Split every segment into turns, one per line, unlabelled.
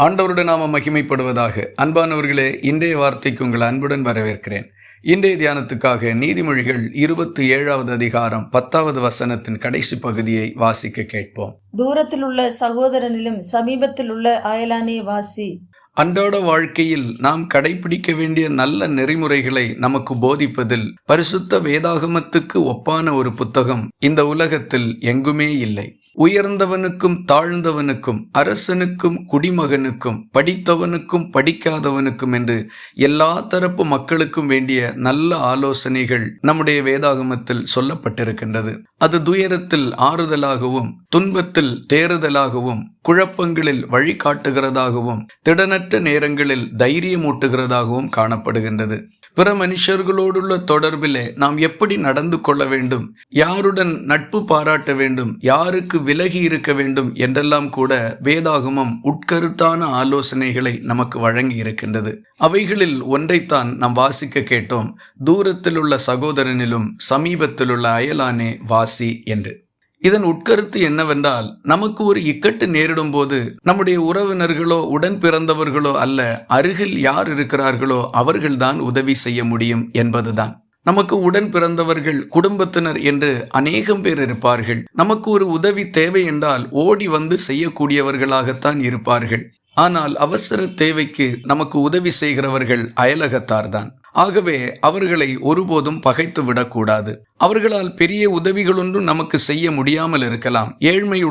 ஆண்டவருடைய நாம மகிமைப்படுவதாக. அன்பானவர்களே இன்றைய வார்த்தைக்கு உங்கள் அன்புடன் வரவேற்கிறேன். இன்றைய தியானத்துக்காக நீதிமொழிகள் இருபத்தி ஏழாவது அதிகாரம் பத்தாவது வசனத்தின் கடைசி பகுதியை வாசிக்க கேட்போம்.
தூரத்தில் உள்ள சகோதரனிலும் சமீபத்தில் உள்ள அயலானே வாசி.
அன்றாட வாழ்க்கையில் நாம் கடைபிடிக்க வேண்டிய நல்ல நெறிமுறைகளை நமக்கு போதிப்பதில் பரிசுத்த வேதாகமத்துக்கு ஒப்பான ஒரு புத்தகம் இந்த உலகத்தில் எங்குமே இல்லை. உயர்ந்தவனுக்கும் தாழ்ந்தவனுக்கும் அரசனுக்கும் குடிமகனுக்கும் படித்தவனுக்கும் படிக்காதவனுக்கும் என்று எல்லா தரப்பு மக்களுக்கும் வேண்டிய நல்ல ஆலோசனைகள் நம்முடைய வேதாகமத்தில் சொல்லப்பட்டிருக்கின்றது. அது துயரத்தில் ஆறுதலாகவும் துன்பத்தில் தேறுதலாகவும் குழப்பங்களில் வழிகாட்டுகிறதாகவும் திடனற்ற நேரங்களில் தைரியமூட்டுகிறதாகவும் காணப்படுகின்றது. பிற மனுஷர்களோடுள்ள தொடர்பிலே நாம் எப்படி நடந்து கொள்ள வேண்டும்? யாருடன் நட்பு பாராட்ட வேண்டும்? யாருக்கு விலகி இருக்க வேண்டும்? என்றெல்லாம் கூட வேதாகமம் உட்கருத்தான ஆலோசனைகளை நமக்கு வழங்கி இருக்கின்றது. அவைகளில் ஒன்றைத்தான் நாம் வாசிக்க கேட்டோம். தூரத்திலுள்ள சகோதரனிலும் சமீபத்திலுள்ள அயலானே வாசி என்று. இதன் உட்கருத்து என்னவென்றால் நமக்கு ஒரு இக்கட்டு நேரிடும் போது நம்முடைய உறவினர்களோ உடன் பிறந்தவர்களோ அல்ல அருகில் யார் இருக்கிறார்களோ அவர்கள்தான் உதவி செய்ய முடியும் என்பதுதான். நமக்கு உடன் பிறந்தவர்கள் குடும்பத்தினர் என்று அநேகம் பேர் இருப்பார்கள். நமக்கு ஒரு உதவி தேவை என்றால் ஓடி வந்து செய்யக்கூடியவர்களாகத்தான் இருப்பார்கள். ஆனால் அவசர தேவைக்கு நமக்கு உதவி செய்கிறவர்கள் அயலகத்தார்தான். ஆகவே அவர்களை ஒருபோதும் பகைத்து விடக்கூடாது. அவர்களால் பெரிய உதவிகள் ஒன்றும் நமக்கு செய்ய முடியாமல் இருக்கலாம். ஏழ்மை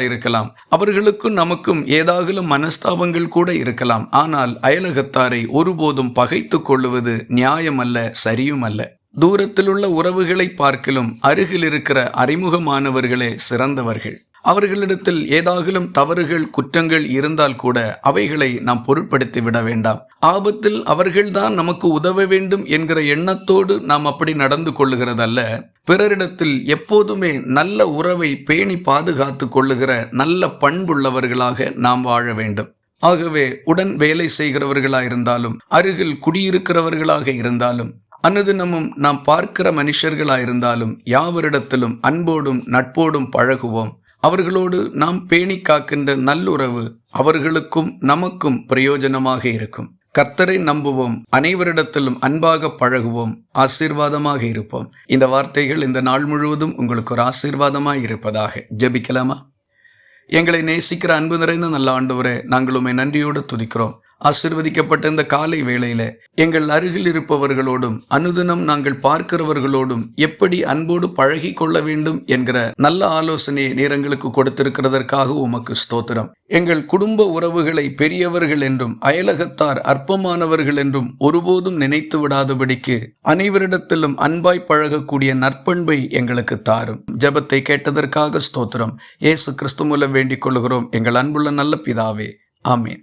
இருக்கலாம். அவர்களுக்கும் நமக்கும் ஏதாகிலும் மனஸ்தாபங்கள் கூட இருக்கலாம். ஆனால் அயலகத்தாரை ஒருபோதும் பகைத்து கொள்ளுவது நியாயமல்ல சரியுமல்ல. தூரத்திலுள்ள உறவுகளை பார்க்கிலும் அருகில் இருக்கிற அறிமுகமானவர்களே சிறந்தவர்கள். அவர்களிடத்தில் ஏதாகிலும் தவறுகள் குற்றங்கள் இருந்தால் கூட அவைகளை நாம் பொருட்படுத்தி விட வேண்டாம். ஆபத்தில் அவர்கள்தான் நமக்கு உதவ வேண்டும் என்கிற எண்ணத்தோடு நாம் அப்படி நடந்து கொள்ளுகிறதல்ல. பிறரிடத்தில் எப்போதுமே நல்ல உறவை பேணி பாதுகாத்து கொள்ளுகிற நல்ல பண்புள்ளவர்களாக நாம் வாழ வேண்டும். ஆகவே உடன் வேலை செய்கிறவர்களாயிருந்தாலும் அருகில் குடியிருக்கிறவர்களாக இருந்தாலும் அனுதினமும் நாம் பார்க்கிற மனுஷர்களாயிருந்தாலும் யாவரிடத்திலும் அன்போடும் நட்போடும் பழகுவோம். அவர்களோடு நாம் பேணி காக்கின்ற நல்லுறவு அவர்களுக்கும் நமக்கும் பிரயோஜனமாக இருக்கும். கர்த்தரை நம்புவோம் அனைவரிடத்திலும் அன்பாக பழகுவோம் ஆசீர்வாதமாக இருப்போம். இந்த வார்த்தைகள் இந்த நாள் முழுவதும் உங்களுக்கு ஒரு ஆசீர்வாதமாக இருப்பதாக ஜெபிக்கலாமா? எங்களை நேசிக்கிற அன்பு நிறைந்த நல்ல ஆண்டவரே நாங்கள் உண்மை நன்றியோடு துதிக்கிறோம். ஆசிர்வதிக்கப்பட்ட இந்த காலை வேளையில எங்கள் அருகில் இருப்பவர்களோடும் அனுதினம் நாங்கள் பார்க்கிறவர்களோடும் எப்படி அன்போடு பழகி கொள்ள வேண்டும் என்கிற நல்ல ஆலோசனையை நேரங்களுக்கு கொடுத்திருக்கிறதற்காக உமக்கு ஸ்தோத்திரம். எங்கள் குடும்ப உறவுகளை பெரியவர்கள் என்றும் அயலகத்தார் அற்பமானவர்கள் என்றும் ஒருபோதும் நினைத்து விடாதபடிக்கு அனைவரிடத்திலும் அன்பாய் பழகக்கூடிய நற்பண்பை எங்களுக்கு தாரும். ஜெபத்தை கேட்டதற்காக ஸ்தோத்திரம். ஏசு கிறிஸ்து மூலம் வேண்டிக் கொள்கிறோம் எங்கள் அன்புள்ள நல்ல பிதாவே. ஆமீன்.